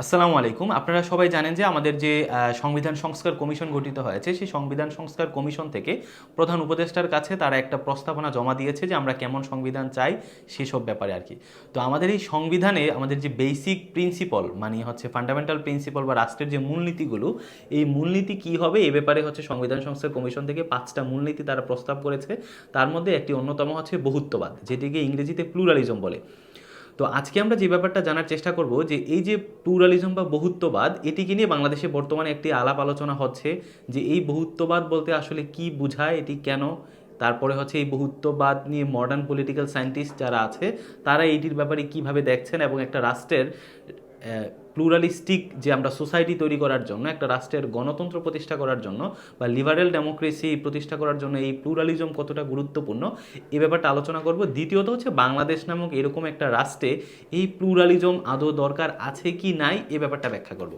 আসসালামু আলাইকুম। আপনারা সবাই জানেন যে আমাদের যে সংবিধান সংস্কার কমিশন গঠিত হয়েছে, সেই সংবিধান সংস্কার কমিশন থেকে প্রধান উপদেষ্টার কাছে তারা একটা প্রস্তাবনা জমা দিয়েছে যে আমরা কেমন সংবিধান চাই সেসব ব্যাপারে আর কি। তো আমাদের এই সংবিধানে আমাদের যে বেসিক প্রিন্সিপাল মানে হচ্ছে ফান্ডামেন্টাল প্রিন্সিপাল বা রাষ্ট্রের যে মূলনীতিগুলো, এই মূলনীতি কি হবে? এ ব্যাপারে হচ্ছে সংবিধান সংস্কার কমিশন থেকে পাঁচটা মূলনীতি তারা প্রস্তাব করেছে। তার মধ্যে একটি অন্যতম হচ্ছে বহুত্ববাদ, যেটিকে ইংরেজিতে প্লুরালিজম বলে। তো আজকে আমরা যে ব্যাপারটা জানার চেষ্টা করব যে এই যে প্লুরালিজম বা বহুত্ববাদ, এটিকে নিয়ে বাংলাদেশে বর্তমানে একটি আলাপ আলোচনা হচ্ছে যে এই বহুত্ববাদ বলতে আসলে কি বোঝায়, এটি কেন? তারপরে হচ্ছে এই বহুত্ববাদ নিয়ে মডার্ন পলিটিক্যাল সায়েন্টিস্ট যারা আছে, তারা এইটির ব্যাপারে কীভাবে দেখছেন এবং একটা রাষ্ট্রের প্লুরালিস্টিক যে আমরা সোসাইটি তৈরি করার জন্য, একটা রাষ্ট্রের গণতন্ত্র প্রতিষ্ঠা করার জন্য বা লিবারেল ডেমোক্রেসি প্রতিষ্ঠা করার জন্য এই প্লুরালিজম কতটা গুরুত্বপূর্ণ, এ ব্যাপারটা আলোচনা করব। দ্বিতীয়ত হচ্ছে বাংলাদেশ নামক এরকম একটা রাষ্ট্রে এই প্লুরালিজম আদৌ দরকার আছে কি নাই, এ ব্যাপারটা ব্যাখ্যা করব।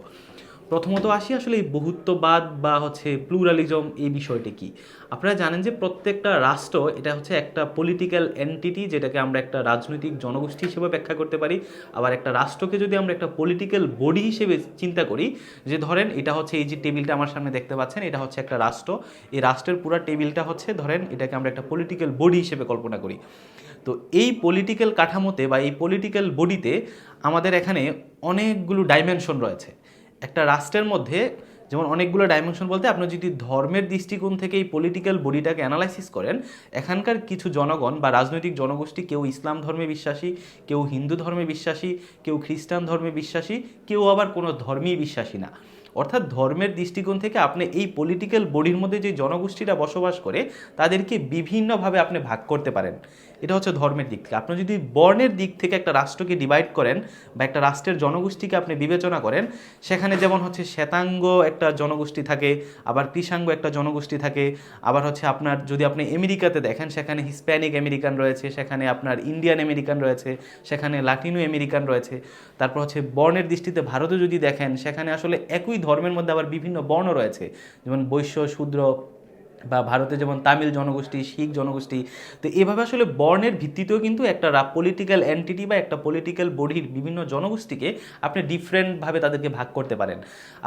প্রথমত আসি আসলে এই বহুত্ববাদ বা হচ্ছে প্লুরালিজম এই বিষয়টি কি? আপনারা জানেন যে প্রত্যেকটা রাষ্ট্র এটা হচ্ছে একটা পলিটিক্যাল এন্টিটি যেটাকে আমরা একটা রাজনৈতিক জনগোষ্ঠী হিসেবে ব্যাখ্যা করতে পারি। আবার একটা রাষ্ট্রকে যদি আমরা একটা পলিটিক্যাল বডি হিসেবে চিন্তা করি, যে ধরেন এটা হচ্ছে এই যে টেবিলটা আমার সামনে দেখতে পাচ্ছেন, এটা হচ্ছে একটা রাষ্ট্র। এই রাষ্ট্রের পুরো টেবিলটা হচ্ছে ধরেন এটাকে আমরা একটা পলিটিক্যাল বডি হিসেবে কল্পনা করি। তো এই পলিটিক্যাল কাঠামোতে বা এই পলিটিক্যাল বডিতে আমাদের এখানে অনেকগুলো ডাইমেনশন রয়েছে। একটা রাষ্ট্রের মধ্যে যেমন অনেকগুলো ডাইমেনশন বলতে আপনি যদি ধর্মের দৃষ্টিকোণ থেকে এই পলিটিক্যাল বডিটাকে অ্যানালাইসিস করেন, এখানকার কিছু জনগণ বা রাজনৈতিক জনগোষ্ঠী, কেউ ইসলাম ধর্মে বিশ্বাসী, কেউ হিন্দু ধর্মে বিশ্বাসী, কেউ খ্রিস্টান ধর্মে বিশ্বাসী, কেউ আবার কোনো ধর্মেই বিশ্বাসী না। অর্থাৎ ধর্মের দৃষ্টিকোণ থেকে আপনি এই পলিটিক্যাল বডির মধ্যে যে জনগোষ্ঠীরা বসবাস করে, তাদেরকে বিভিন্নভাবে আপনি ভাগ করতে পারেন। এটা হচ্ছে ধর্মের দিক থেকে। আপনি যদি বর্ণের দিক থেকে একটা রাষ্ট্রকে ডিভাইড করেন বা একটা রাষ্ট্রের জনগোষ্ঠীকে আপনি বিবেচনা করেন, সেখানে যেমন হচ্ছে শ্বেতাঙ্গ একটা জনগোষ্ঠী থাকে, আবার কৃষাঙ্গ একটা জনগোষ্ঠী থাকে, আবার হচ্ছে আপনার যদি আপনি আমেরিকাতে দেখেন, সেখানে হিসপ্যানিক আমেরিকান রয়েছে, সেখানে আপনার ইন্ডিয়ান আমেরিকান রয়েছে, সেখানে লাটিনো আমেরিকান রয়েছে। তারপর হচ্ছে বর্ণের দৃষ্টিতে ভারতে যদি দেখেন, সেখানে আসলে একই ধর্মের মধ্যে আবার বিভিন্ন বর্ণ রয়েছে। যেমন বৈশ্য, শূদ্র বা ভারতে যেমন তামিল জনগোষ্ঠী, শিখ জনগোষ্ঠী, তো এভাবে আসলে বর্ণের ভিত্তিতেও কিন্তু একটা পলিটিক্যাল এন্টিটি বা একটা পলিটিক্যাল বডির বিভিন্ন জনগোষ্ঠীকে আপনি ডিফারেন্টভাবে তাদেরকে ভাগ করতে পারেন।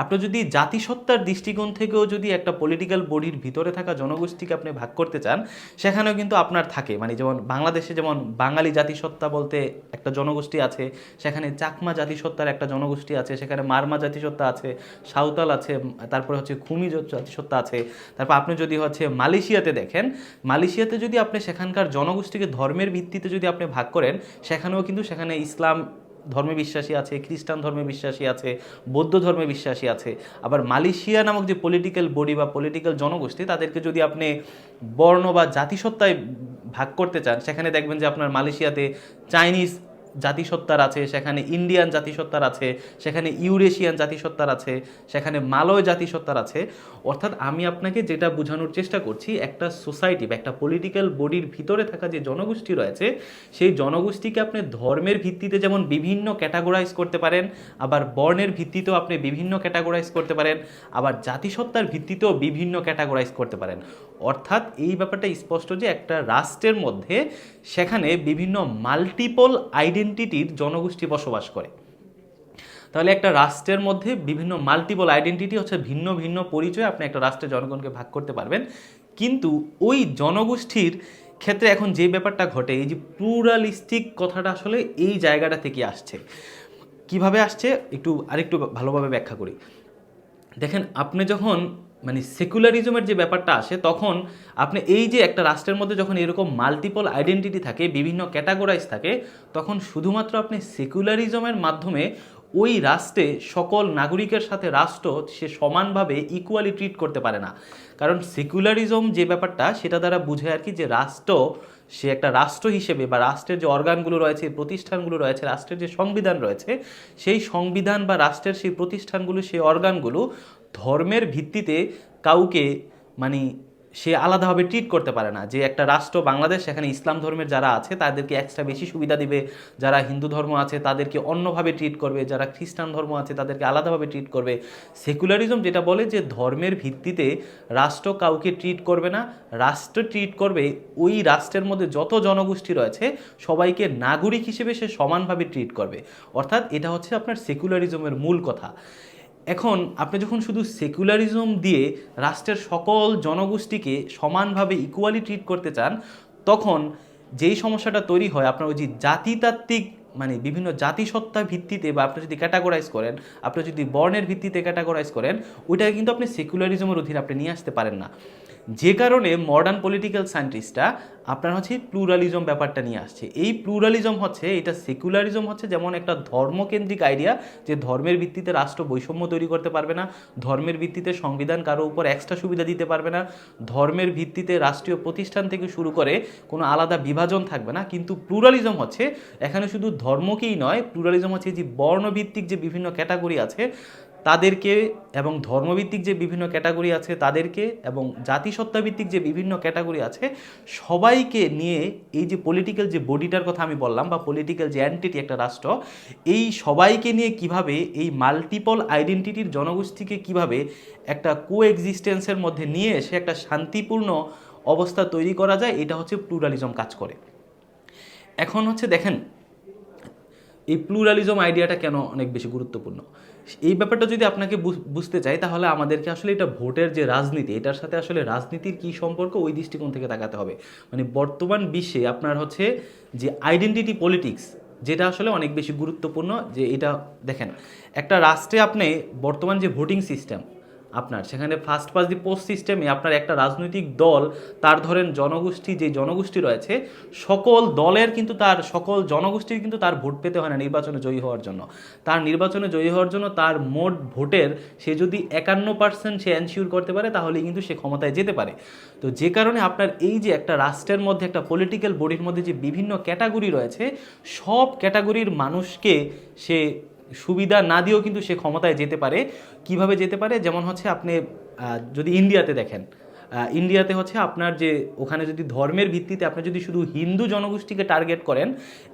আপনি যদি জাতিসত্তার দৃষ্টিকোণ থেকেও যদি একটা পলিটিক্যাল বডির ভিতরে থাকা জনগোষ্ঠীকে আপনি ভাগ করতে চান, সেখানেও কিন্তু আপনার থাকে। মানে যেমন বাংলাদেশে যেমন বাঙালি জাতিসত্তা বলতে একটা জনগোষ্ঠী আছে, সেখানে চাকমা জাতিসত্তার একটা জনগোষ্ঠী আছে, সেখানে মারমা জাতিসত্তা আছে, সাঁওতাল আছে তারপরে হচ্ছে খুমি জাতিসত্তা আছে। তারপর আপনি যদি হচ্ছে মালয়েশিয়াতে দেখেন। মালয়েশিয়াতে যদি আপনি সেখানকার জনগোষ্ঠীকে ধর্মের ভিত্তিতে যদি আপনি ভাগ করেন, সেখানেও কিন্তু সেখানে ইসলাম ধর্মে বিশ্বাসী আছে, খ্রিস্টান ধর্মে বিশ্বাসী আছে, বৌদ্ধ ধর্মে বিশ্বাসী আছে। আবার মালয়েশিয়া নামক যে পলিটিক্যাল বডি বা পলিটিক্যাল জনগোষ্ঠী, তাদেরকে যদি আপনি বর্ণ বা জাতিসত্তায় ভাগ করতে চান, সেখানে দেখবেন যে আপনার মালয়েশিয়াতে চাইনিজ জাতিসত্তার আছে, সেখানে ইন্ডিয়ান জাতিসত্তার আছে, সেখানে ইউরেশিয়ান জাতিসত্তার আছে, সেখানে মালয় জাতিসত্তার আছে। অর্থাৎ আমি আপনাকে যেটা বোঝানোর চেষ্টা করছি, একটা সোসাইটি বা একটা পলিটিক্যাল বডির ভিতরে থাকা যে জনগোষ্ঠী রয়েছে, সেই জনগোষ্ঠীকে আপনি ধর্মের ভিত্তিতে যেমন বিভিন্ন ক্যাটাগোরাইজ করতে পারেন, আবার বর্ণের ভিত্তিতেও আপনি বিভিন্ন ক্যাটাগোরাইজ করতে পারেন, আবার জাতিসত্তার ভিত্তিতেও বিভিন্ন ক্যাটাগোরাইজ করতে পারেন। অর্থাৎ এই ব্যাপারটা স্পষ্ট যে একটা রাষ্ট্রের মধ্যে সেখানে বিভিন্ন মাল্টিপল আইডেন্টিটির জনগোষ্ঠী বসবাস করে। তাহলে একটা রাষ্ট্রের মধ্যে বিভিন্ন মাল্টিপল আইডেন্টিটি হচ্ছে ভিন্ন ভিন্ন পরিচয়, আপনি একটা রাষ্ট্রের জনগণকে ভাগ করতে পারবেন। কিন্তু ওই জনগোষ্ঠীর ক্ষেত্রে এখন যে ব্যাপারটা ঘটে, এই যে প্লুরালিস্টিক কথাটা আসলে এই জায়গাটা থেকে আসছে। কীভাবে আসছে? একটু আরেকটু ভালোভাবে ব্যাখ্যা করি। দেখেন, আপনি যখন মানে সেকুলারিজমের যে ব্যাপারটা আসে, তখন আপনি এই যে একটা রাষ্ট্রের মধ্যে যখন এরকম মাল্টিপল আইডেন্টিটি থাকে, বিভিন্ন ক্যাটাগোরাইজ থাকে, তখন শুধুমাত্র আপনি সেকুলারিজমের মাধ্যমে ওই রাষ্ট্রে সকল নাগরিকের সাথে রাষ্ট্র, সে সমানভাবে ইকুয়ালি ট্রিট করতে পারে না। কারণ সেকুলারিজম যে ব্যাপারটা, সেটা দ্বারা বুঝে আর কি যে রাষ্ট্র, সে একটা রাষ্ট্র হিসেবে বা রাষ্ট্রের যে অর্গানগুলো রয়েছে, প্রতিষ্ঠানগুলো রয়েছে, রাষ্ট্রের যে সংবিধান রয়েছে, সেই সংবিধান বা রাষ্ট্রের সেই প্রতিষ্ঠানগুলো, সেই অর্গানগুলো ধর্মের ভিত্তিতে কাউকে মানে সে আলাদাভাবে ট্রিট করতে পারে না। যে একটা রাষ্ট্র, বাংলাদেশ, সেখানে ইসলাম ধর্মের যারা আছে, তাদেরকে এক্সট্রা বেশি সুবিধা দিবে। যারা হিন্দু ধর্ম আছে, তাদেরকে অন্যভাবে ট্রিট করবে। যারা খ্রিস্টান ধর্ম আছে, তাদেরকে আলাদাভাবে ট্রিট করবে। সেকুলারিজম যেটা বলে যে ধর্মের ভিত্তিতে রাষ্ট্র কাউকে ট্রিট করবে না, রাষ্ট্র ট্রিট করবে ওই রাষ্ট্রের মধ্যে যত জনগোষ্ঠী রয়েছে, সবাইকে নাগরিক হিসেবে সে সমানভাবে ট্রিট করবে। অর্থাৎ এটা হচ্ছে আপনার সেকুলারিজমের মূল কথা। এখন আপনি যখন শুধু সেকুলারিজম দিয়ে রাষ্ট্রের সকল জনগোষ্ঠীকে সমানভাবে ইকুয়ালি ট্রিট করতে চান, তখন যেই সমস্যাটা তৈরি হয়, আপনার ওই যে জাতিতাত্ত্বিক মানে বিভিন্ন জাতিসত্তা ভিত্তিতে বা আপনি যদি ক্যাটাগরাইজ করেন, আপনি যদি বর্ণের ভিত্তিতে ক্যাটাগরাইজ করেন, ওইটাকে কিন্তু আপনি সেকুলারিজমের অধীনে আপনি নিয়ে আসতে পারেন না। যে কারণে মডার্ন পলিটিক্যাল সায়েন্টিস্টরা আপনার হচ্ছে প্লুরালিজম ব্যাপারটা নিয়ে আসছে। এই প্লুরালিজম হচ্ছে, এটা সেকুলারিজম হচ্ছে যেমন একটা ধর্মকেন্দ্রিক আইডিয়া যে ধর্মের ভিত্তিতে রাষ্ট্র বৈষম্য তৈরি করতে পারবে না, ধর্মের ভিত্তিতে সংবিধান কারও উপর এক্সট্রা সুবিধা দিতে পারবে না, ধর্মের ভিত্তিতে রাষ্ট্রীয় প্রতিষ্ঠান থেকে শুরু করে কোনো আলাদা বিভাজন থাকবে না। কিন্তু প্লুরালিজম হচ্ছে, এখানে শুধু ধর্মকেই নয় প্লুরালিজম হচ্ছে যে বর্ণভিত্তিক যে বিভিন্ন ক্যাটাগরি আছে তাদেরকে এবং ধর্মভিত্তিক যে বিভিন্ন ক্যাটাগরি আছে তাদেরকে এবং জাতিসত্তাভিত্তিক যে বিভিন্ন ক্যাটাগরি আছে সবাইকে নিয়ে এই যে পলিটিক্যাল যে বডিটার কথা আমি বললাম বা পলিটিক্যাল যে অ্যান্টিটি একটা রাষ্ট্র, এই সবাইকে নিয়ে কীভাবে এই মাল্টিপল আইডেন্টিটির জনগোষ্ঠীকে কীভাবে একটা কো এক্সিস্টেন্সের মধ্যে নিয়ে এসে একটা শান্তিপূর্ণ অবস্থা তৈরি করা যায়, এটা হচ্ছে প্লুরালিজম কাজ করে। এখন হচ্ছে দেখেন, এই প্লুরালিজম আইডিয়াটা কেন অনেক বেশি গুরুত্বপূর্ণ? এই ব্যাপারটা যদি আপনাকে বুঝ- বুঝতে চাই, তাহলে আমাদেরকে আসলে এটা ভোটের যে রাজনীতি, এটার সাথে আসলে রাজনীতির কী সম্পর্ক ওই দৃষ্টিকোণ থেকে তাকাতে হবে। মানে বর্তমান বিশ্বে আপনার হচ্ছে যে আইডেন্টিটি পলিটিক্স যেটা আসলে অনেক বেশি গুরুত্বপূর্ণ, যে এটা দেখেন, একটা রাষ্ট্রে আপনি বর্তমান যে ভোটিং সিস্টেম আপনার। সেখানে ফার্স্ট পাস দি পোস্ট সিস্টেমে আপনার একটা রাজনৈতিক দল, তার ধরেন জনগোষ্ঠী যে জনগোষ্ঠী রয়েছে, সকল দলের কিন্তু তার, সকল জনগোষ্ঠীর কিন্তু তার ভোট পেতে হয় না নির্বাচনে জয়ী হওয়ার জন্য। তার নির্বাচনে জয়ী হওয়ার জন্য তার মোট ভোটের সে যদি একান্ন পার্সেন্ট সে এনশিওর করতে পারে তাহলে কিন্তু সে ক্ষমতায় যেতে পারে। তো যে কারণে আপনার এই যে একটা রাষ্ট্রের মধ্যে, একটা পলিটিক্যাল বডির মধ্যে যে বিভিন্ন ক্যাটাগরি রয়েছে, সব ক্যাটাগরির মানুষকে সে সুবিধা না দিয়েও কিন্তু সে ক্ষমতায় যেতে পারে। কীভাবে যেতে পারে? যেমন হচ্ছে আপনি যদি ইন্ডিয়াতে দেখেন ইন্ডিয়াতে হচ্ছে আপনার যে ওখানে যদি ধর্মের ভিত্তিতে আপনি যদি শুধু হিন্দু জনগোষ্ঠীকে টার্গেট করেন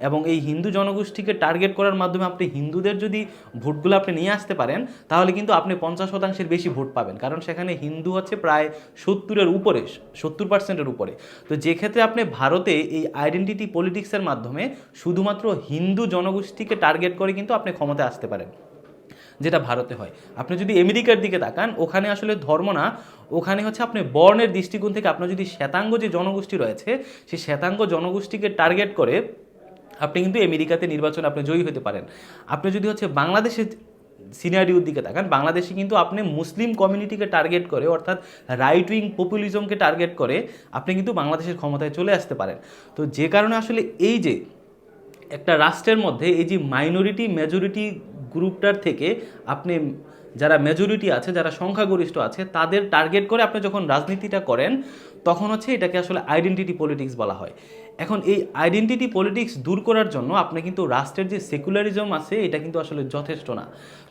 এবং এই হিন্দু জনগোষ্ঠীকে টার্গেট করার মাধ্যমে আপনি হিন্দুদের যদি ভোটগুলো আপনি নিয়ে আসতে পারেন, তাহলে কিন্তু আপনি পঞ্চাশ শতাংশের বেশি ভোট পাবেন। কারণ সেখানে হিন্দু হচ্ছে প্রায় সত্তরের উপরে, সত্তর পার্সেন্টের উপরে। তো যে ক্ষেত্রে আপনি ভারতে এই আইডেন্টিটি পলিটিক্সের মাধ্যমে শুধুমাত্র হিন্দু জনগোষ্ঠীকে টার্গেট করে কিন্তু আপনি ক্ষমতায় আসতে পারেন। যেটা ভারতে হয়। আপনি যদি আমেরিকার দিকে তাকান, ওখানে আসলে ধর্ম না, ওখানে হচ্ছে আপনি বর্ণের দৃষ্টিকোণ থেকে আপনার যদি শ্বেতাঙ্গ যে জনগোষ্ঠী রয়েছে, সেই শ্বেতাঙ্গ জনগোষ্ঠীকে টার্গেট করে আপনি কিন্তু আমেরিকাতে নির্বাচনে আপনি জয়ী হতে পারেন। আপনি যদি হচ্ছে বাংলাদেশের সিনারিওর দিকে তাকান, বাংলাদেশে কিন্তু আপনি মুসলিম কমিউনিটিকে টার্গেট করে, অর্থাৎ রাইট উইং পপুলিজমকে টার্গেট করে, আপনি কিন্তু বাংলাদেশের ক্ষমতায় চলে আসতে পারেন। তো যে কারণে আসলে এই যে একটা রাষ্ট্রের মধ্যে এই যে মাইনরিটি মেজরিটি গ্রুপটার থেকে আপনি যারা মেজরিটি আছে, যারা সংখ্যাগরিষ্ঠ আছে, তাদের টার্গেট করে আপনি যখন রাজনীতিটা করেন, তখন হচ্ছে এটাকে আসলে আইডেন্টিটি পলিটিক্স বলা হয়। এখন এই আইডেন্টিটি পলিটিক্স দূর করার জন্য আপনি কিন্তু রাষ্ট্রের যে সেকুলারিজম আছে, এটা কিন্তু আসলে যথেষ্ট না।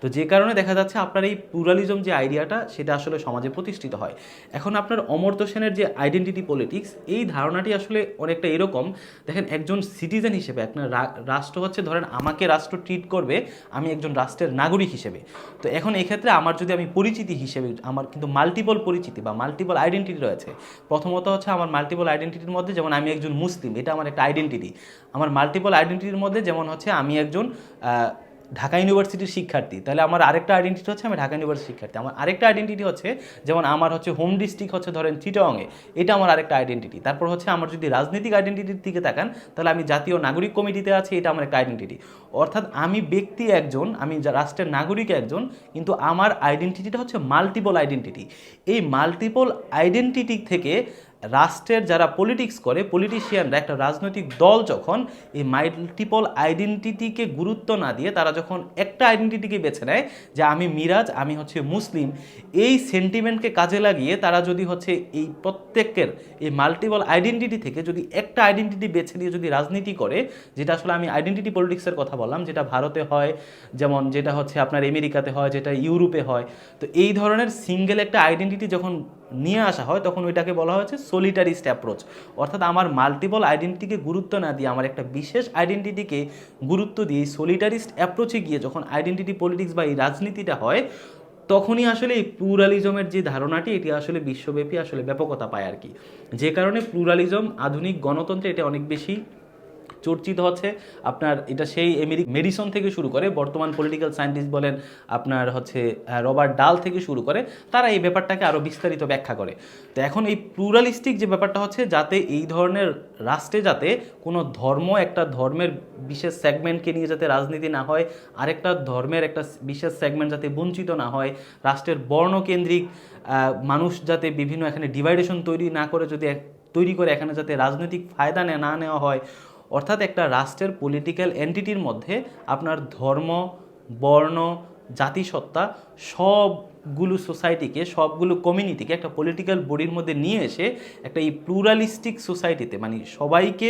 তো যে কারণে দেখা যাচ্ছে আপনার এই প্লুরালিজম যে আইডিয়াটা সেটা আসলে সমাজে প্রতিষ্ঠিত হয়। এখন আপনার অমর্ত্য সেনের যে আইডেন্টিটি পলিটিক্স এই ধারণাটি আসলে অনেকটা এরকম। দেখেন, একজন সিটিজেন হিসেবে আপনার রাষ্ট্র হচ্ছে, ধরেন আমাকে রাষ্ট্র ট্রিট করবে, আমি একজন রাষ্ট্রের নাগরিক হিসেবে। তো এখন এক্ষেত্রে আমার যদি আমি পরিচিতি হিসেবে, আমার কিন্তু মাল্টিপল পরিচিতি বা মাল্টিপল আইডেন্টিটি রয়েছে, প্রথমত হচ্ছে আমার মাল্টিপল আইডেন্টিটির মধ্যে যেমন আমি একজন মুসলিম, এটা আমার একটা আইডেন্টিটি আমার মাল্টিপল আইডেন্টিটির মধ্যে যেমন হচ্ছে আমি একজন ঢাকা ইউনিভার্সিটির শিক্ষার্থী। তাহলে আমার আরেকটা আইডেন্টিটি হচ্ছে আমি ঢাকা ইউনিভার্সিটির শিক্ষার্থী। আমার আরেকটা আইডেন্টিটি হচ্ছে যেমন আমার হচ্ছে হোম ডিস্ট্রিক্ট হচ্ছে ধরেন চিটাংয়ে এটা আমার আরেকটা আইডেন্টিটি তারপর হচ্ছে আমার যদি রাজনৈতিক আইডেন্টিটির দিকে তাকান, তাহলে আমি জাতীয় নাগরিক কমিটিতে আছি, এটা আমার একটা আইডেন্টিটি অর্থাৎ আমি ব্যক্তি একজন, আমি রাষ্ট্রের নাগরিক একজন, কিন্তু আমার আইডেন্টিটিটা হচ্ছে মাল্টিপল আইডেন্টিটি এই মাল্টিপল আইডেন্টিটি থেকে রাষ্ট্রের যারা পলিটিক্স করে পলিটিশিয়ানরা একটা রাজনৈতিক দল যখন এই মাল্টিপল আইডেন্টিটিকে গুরুত্ব না দিয়ে তারা যখন একটা আইডেন্টিটিকে বেছে নেয় যে আমি মিরাজ, আমি হচ্ছে মুসলিম, এই সেন্টিমেন্টকে কাজে লাগিয়ে তারা যদি হচ্ছে এই প্রত্যেকের এই মাল্টিপল আইডেন্টিটি থেকে যদি একটা আইডেন্টিটি বেছে নিয়ে যদি রাজনীতি করে, যেটা আসলে আমি আইডেন্টিটি পলিটিক্সের কথা বললাম, যেটা ভারতে হয়, যেমন যেটা হচ্ছে আপনার আমেরিকাতে হয়, যেটা ইউরোপে হয়, তো এই ধরনের সিঙ্গেল একটা আইডেন্টিটি যখন নিয়ে আসা হয়, তখন ওইটাকে বলা হয়েছে সলিটারিস্ট অ্যাপ্রোচ অর্থাৎ আমার মাল্টিপল আইডেন্টিটিকে গুরুত্ব না দিয়ে, আমার একটা বিশেষ আইডেন্টিটিকে গুরুত্ব দিয়ে সলিটারিস্ট অ্যাপ্রোচে গিয়ে যখন আইডেন্টিটি পলিটিক্স বা এই রাজনীতিটা হয়, তখনই আসলে এই প্লুরালিজমের যে ধারণাটি, এটি আসলে বিশ্বব্যাপী আসলে ব্যাপকতা পায় আর কি। যে কারণে প্লুরালিজম আধুনিক গণতন্ত্রে এটা অনেক বেশি চর্চিত হচ্ছে। আপনার এটা সেই মেডিসন থেকে শুরু করে, বর্তমান পলিটিক্যাল সায়েন্টিস্ট বলেন আপনার হচ্ছে রবার্ট ডাল থেকে শুরু করে, তারা এই ব্যাপারটাকে আরও বিস্তারিত ব্যাখ্যা করে। তো এখন এই প্লুরালিস্টিক যে ব্যাপারটা হচ্ছে, যাতে এই ধরনের রাষ্ট্রে যাতে কোনো ধর্ম, একটা ধর্মের বিশেষ সেগমেন্টকে নিয়ে যাতে রাজনীতি না হয়, আরেকটা ধর্মের একটা বিশেষ সেগমেন্ট যাতে বঞ্চিত না হয়, রাষ্ট্রের বর্ণকেন্দ্রিক মানুষ যাতে বিভিন্ন এখানে ডিভাইডেশন তৈরি না করে, যদি তৈরি করে, এখানে যাতে রাজনৈতিক ফায়দা না নেওয়া হয় অর্থাৎ একটা রাষ্ট্রের পলিটিক্যাল এন্টিটির মধ্যে আপনার ধর্ম, বর্ণ, জাতিসত্তা সবগুলো সোসাইটিকে সবগুলো কমিউনিটিকে একটা পলিটিক্যাল বডির মধ্যে নিয়ে এসে একটা এই প্লুরালিস্টিক সোসাইটিতে মানে সবাইকে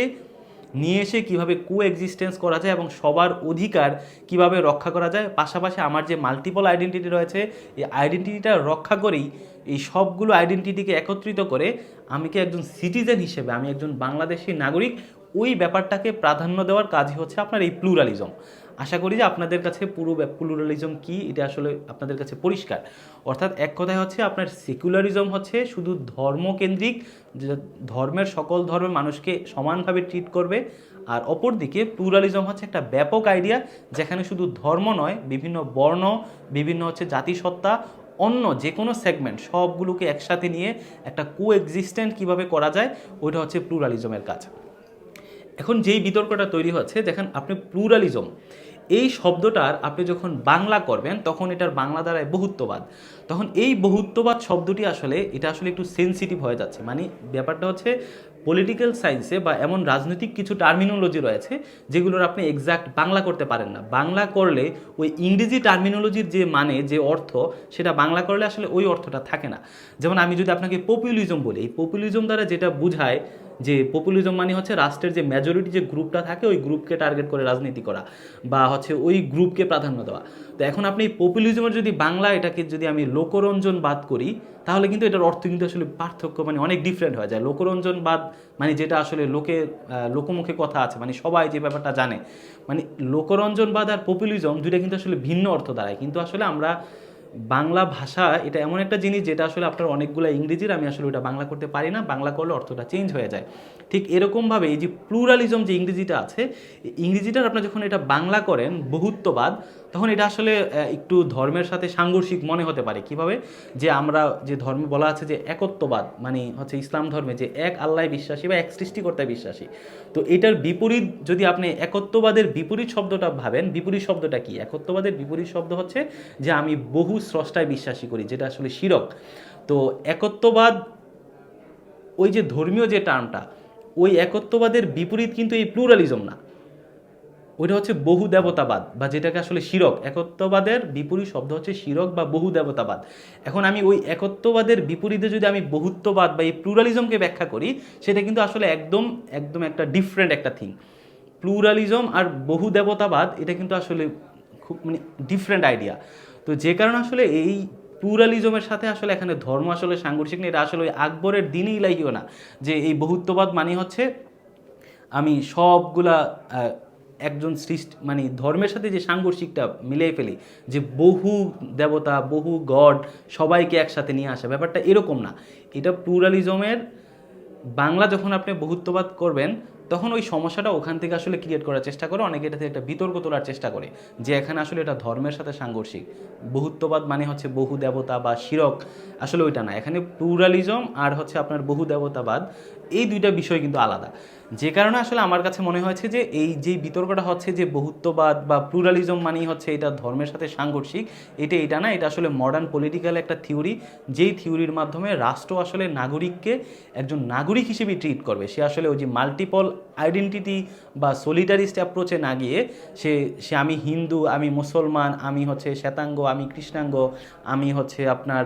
নিয়ে এসে কীভাবে কো এক্সিস্টেন্স করা যায় এবং সবার অধিকার কীভাবে রক্ষা করা যায়। পাশাপাশি আমার যে মাল্টিপল আইডেন্টিটি রয়েছে, এই আইডেন্টিটিটা রক্ষা করেই এই সবগুলো আইডেন্টিটিকে একত্রিত করে আমি কি একজন সিটিজেন হিসেবে, আমি একজন বাংলাদেশি নাগরিক ওই ব্যাপারটাকে প্রাধান্য দেওয়ার কাজই হচ্ছে আপনার এই প্লুরালিজম। আশা করি যে আপনাদের কাছে পুরো প্লুরালিজম কি, এটা আসলে আপনাদের কাছে পরিষ্কার। অর্থাৎ এক কথায় হচ্ছে আপনার সেকুলারিজম হচ্ছে শুধু ধর্মকেন্দ্রিক ধর্মের সকল ধর্মের মানুষকে সমানভাবে ট্রিট করবে, আর অপরদিকে প্লুরালিজম হচ্ছে একটা ব্যাপক আইডিয়া যেখানে শুধু ধর্ম নয়, বিভিন্ন বর্ণ, বিভিন্ন হচ্ছে জাতিসত্তা অন্য যে কোনো সেগমেন্ট সবগুলোকে একসাথে নিয়ে একটা কো এক্সিস্টেন্ট কীভাবে করা যায়, ওইটা হচ্ছে প্লুরালিজমের কাজ। এখন যেই বিতর্কটা তৈরি হচ্ছে, দেখেন আপনি প্লুরালিজম এই শব্দটার আপনি যখন বাংলা করবেন, তখন এটার বাংলা দ্বারায় বহুত্ববাদ। তখন এই বহুত্ববাদ শব্দটি আসলে, এটা আসলে একটু সেন্সিটিভ হয়ে যাচ্ছে। মানে ব্যাপারটা হচ্ছে পলিটিক্যাল সায়েন্সে বা এমন রাজনৈতিক কিছু টার্মিনোলজি রয়েছে, যেগুলোর আপনি এক্সাক্ট বাংলা করতে পারেন না। বাংলা করলে ওই ইংরেজি টার্মিনোলজির যে মানে যে অর্থ, সেটা বাংলা করলে আসলে ওই অর্থটা থাকে না। যেমন আমি যদি আপনাকে পপুলিজম বলি এই পপুলিজম দ্বারা যেটা বোঝায় যে পপুলিজম মানে হচ্ছে রাষ্ট্রের যে মেজরিটি যে গ্রুপটা থাকে, ওই গ্রুপকে টার্গেট করে রাজনীতি করা বা হচ্ছে ওই গ্রুপকে প্রাধান্য দেওয়া। তো এখন আপনি পপুলিজমের যদি বাংলা এটাকে যদি আমি লোকরঞ্জন বাদ করি, তাহলে কিন্তু এটার অর্থ কিন্তু আসলে পার্থক্য মানে অনেক ডিফারেন্ট হয়ে যায়। লোকরঞ্জন বাদ মানে যেটা আসলে লোকে লোকমুখে কথা আছে মানে সবাই যে ব্যাপারটা জানে। মানে লোকরঞ্জনবাদ আর পপুলিজম দুইটা কিন্তু আসলে ভিন্ন অর্থ দাঁড়ায় কিন্তু আসলে আমরা বাংলা ভাষা এটা এমন একটা জিনিস যেটা আসলে আপনার অনেকগুলো ইংরেজির আমি আসলে ওটা বাংলা করতে পারি না, বাংলা করলে অর্থটা চেঞ্জ হয়ে যায়। ঠিক এরকমভাবে এই যে প্লুরালিজম যে ইংরেজিটা আছে, ইংরেজিটার আপনার যখন এটা বাংলা করেন, বহুত্ববাদ তখন এটা আসলে একটু ধর্মের সাথে সাংঘর্ষিক মনে হতে পারে। কীভাবে? যে আমরা যে ধর্ম বলা আছে যে একত্ববাদ মানে হচ্ছে ইসলাম ধর্মে যে এক আল্লাহ বিশ্বাসী বা এক সৃষ্টিকর্তায় বিশ্বাসী। তো এটার বিপরীত, যদি আপনি একত্ববাদের বিপরীত শব্দটা ভাবেন, বিপরীত শব্দটা কি? একত্ববাদের বিপরীত শব্দ হচ্ছে যে আমি বহু স্রষ্টায় বিশ্বাসী করি, যেটা আসলে শিরক। তো একত্ববাদ, ওই যে ধর্মীয় যে টার্মটা ওই একত্ববাদের বিপরীত কিন্তু এই প্লুরালিজম না। ওইটা হচ্ছে বহু দেবতাবাদ বা যেটাকে আসলে শিরক। একত্ববাদের বিপরীত শব্দ হচ্ছে শিরক বা বহু দেবতাবাদ। এখন আমি ওই একত্ববাদের বিপরীতে যদি আমি বহুত্ববাদ বা এই প্লুরালিজমকে ব্যাখ্যা করি, সেটা কিন্তু আসলে একদম একদম একটা ডিফারেন্ট একটা থিং প্লুরালিজম আর বহু দেবতাবাদ, এটা কিন্তু আসলে খুব মানে ডিফারেন্ট আইডিয়া তো যে কারণে আসলে এই প্লুরালিজমের সাথে আসলে এখানে ধর্ম আসলে সাংঘর্ষিক নেই, এটা আসলে ওই আকবরের দিনই লাইও না। যে এই বহুত্ববাদ মানে হচ্ছে আমি সবগুলা একজন সৃষ্টি মানে ধর্মের সাথে যে সাংঘর্ষিকটা মিলিয়ে ফেলি, যে বহু দেবতা, বহু গড সবাইকে একসাথে নিয়ে আসা, ব্যাপারটা এরকম না। এটা প্লুরালিজমের বাংলা যখন আপনি বহুত্ববাদ করবেন, তখন ওই সমস্যাটা ওখান থেকে আসলে ক্রিয়েট করার চেষ্টা করে, অনেকে এটা থেকে একটা বিতর্ক তোলার চেষ্টা করে, যে এখানে আসলে এটা ধর্মের সাথে সাংঘর্ষিক। বহুত্ববাদ মানে হচ্ছে বহু দেবতা বা শিরক, আসলে ওইটা না। এখানে প্লুরালিজম আর হচ্ছে আপনার বহু দেবতাবাদ, এই দুইটা বিষয় কিন্তু আলাদা। যে কারণে আসলে আমার কাছে মনে হয়েছে যে এই যে বিতর্কটা হচ্ছে যে বহুত্ববাদ বা প্লুরালিজম মানেই হচ্ছে এটা ধর্মের সাথে সাংঘর্ষিক, এটা এটা না, এটা আসলে মডার্ন পলিটিক্যাল একটা থিওরি যেই থিওরির মাধ্যমে রাষ্ট্র আসলে নাগরিককে একজন নাগরিক হিসেবে ট্রিট করবে। সে আসলে ওই যে মাল্টিপল আইডেন্টিটি বা সলিটারিস্ট অ্যাপ্রোচে না গিয়ে সে সে আমি হিন্দু, আমি মুসলমান, আমি হচ্ছে শ্বেতাঙ্গ, আমি কৃষ্ণাঙ্গ, আমি হচ্ছে আপনার,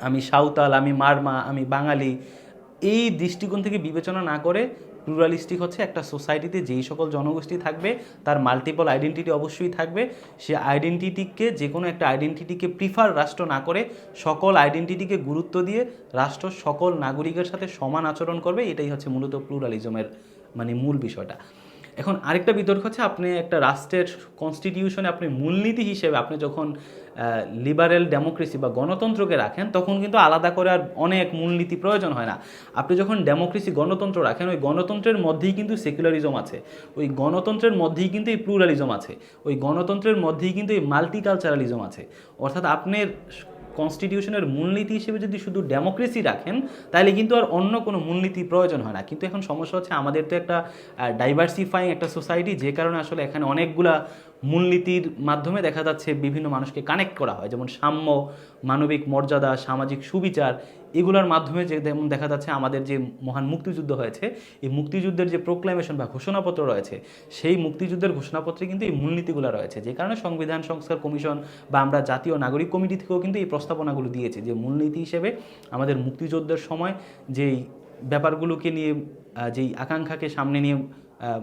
আমি সাঁওতাল, আমি মারমা, আমি বাঙালি এই দৃষ্টিকোণ থেকে বিবেচনা না করে প্লুরালিস্টিক হচ্ছে একটা সোসাইটিতে যেই সকল জনগোষ্ঠী থাকবে, তার মাল্টিপল আইডেন্টিটি অবশ্যই থাকবে। সে আইডেন্টিটিকে যে কোনো একটা আইডেন্টিটিকে প্রিফার রাষ্ট্র না করে, সকল আইডেন্টিটিকে গুরুত্ব দিয়ে রাষ্ট্র সকল নাগরিকের সাথে সমান আচরণ করবে, এটাই হচ্ছে মূলত প্লুরালিজমের মানে মূল বিষয়টা। এখন আরেকটা বিতর্ক হচ্ছে আপনি একটা রাষ্ট্রের কনস্টিটিউশনে আপনি মূলনীতি হিসেবে আপনি যখন লিবারেল ডেমোক্রেসি বা গণতন্ত্রকে রাখেন, তখন কিন্তু আলাদা করে আর অনেক মূলনীতি প্রয়োজন হয় না। আপনি যখন ডেমোক্রেসি গণতন্ত্র রাখেন, ওই গণতন্ত্রের মধ্যেই কিন্তু সেকুলারিজম আছে। ওই গণতন্ত্রের মধ্যেই কিন্তু এই প্লুরালিজম আছে। ওই গণতন্ত্রের মধ্যেই কিন্তু এই মাল্টিকালচারালিজম আছে। অর্থাৎ আপনার কনস্টিটিউশনের মূলনীতি হিসেবে যদি শুধু ডেমোক্রেসি রাখেন, তাহলে কিন্তু আর অন্য কোনো মূলনীতি প্রয়োজন হয় না। কিন্তু এখন সমস্যা হচ্ছে আমাদের তো একটা ডাইভার্সিফাইং একটা সোসাইটি যে কারণে আসলে এখানে অনেকগুলা মূলনীতির মাধ্যমে দেখা যাচ্ছে বিভিন্ন মানুষকে কানেক্ট করা হয়। যেমন সাম্য, মানবিক মর্যাদা, সামাজিক সুবিচার এগুলোর মাধ্যমে যে যেমন দেখা যাচ্ছে আমাদের যে মহান মুক্তিযুদ্ধ হয়েছে, এই মুক্তিযুদ্ধের যে প্রোক্লামেশন বা ঘোষণাপত্র রয়েছে, সেই মুক্তিযুদ্ধের ঘোষণাপত্রে কিন্তু এই মূলনীতিগুলো রয়েছে। যে কারণে সংবিধান সংস্কার কমিশন বা আমরা জাতীয় নাগরিক কমিটি থেকেও কিন্তু এই প্রস্তাবনাগুলো দিয়েছে যে মূলনীতি হিসেবে আমাদের মুক্তিযুদ্ধের সময় যেই ব্যাপারগুলোকে নিয়ে যেই আকাঙ্ক্ষাকে সামনে নিয়ে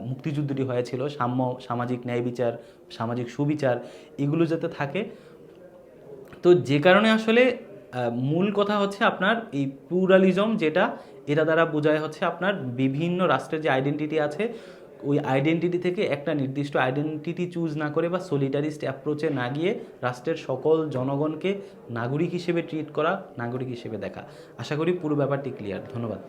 মুক্তিযুদ্ধটি হয়েছিল, সাম্য, সামাজিক ন্যায় বিচার, সামাজিক সুবিচার, এগুলো যাতে থাকে। তো যে কারণে আসলে মূল কথা হচ্ছে আপনার এই প্লুরালিজম যেটা, এটা দ্বারা বোঝায় হচ্ছে আপনার বিভিন্ন রাষ্ট্রের যে আইডেন্টিটি আছে, ওই আইডেন্টিটি থেকে একটা নির্দিষ্ট আইডেন্টিটি চুজ না করে বা সলিটারিস্ট অ্যাপ্রোচে না গিয়ে রাষ্ট্রের সকল জনগণকে নাগরিক হিসেবে ট্রিট করা, নাগরিক হিসেবে দেখা। আশা করি পুরো ব্যাপারটি ক্লিয়ার ধন্যবাদ।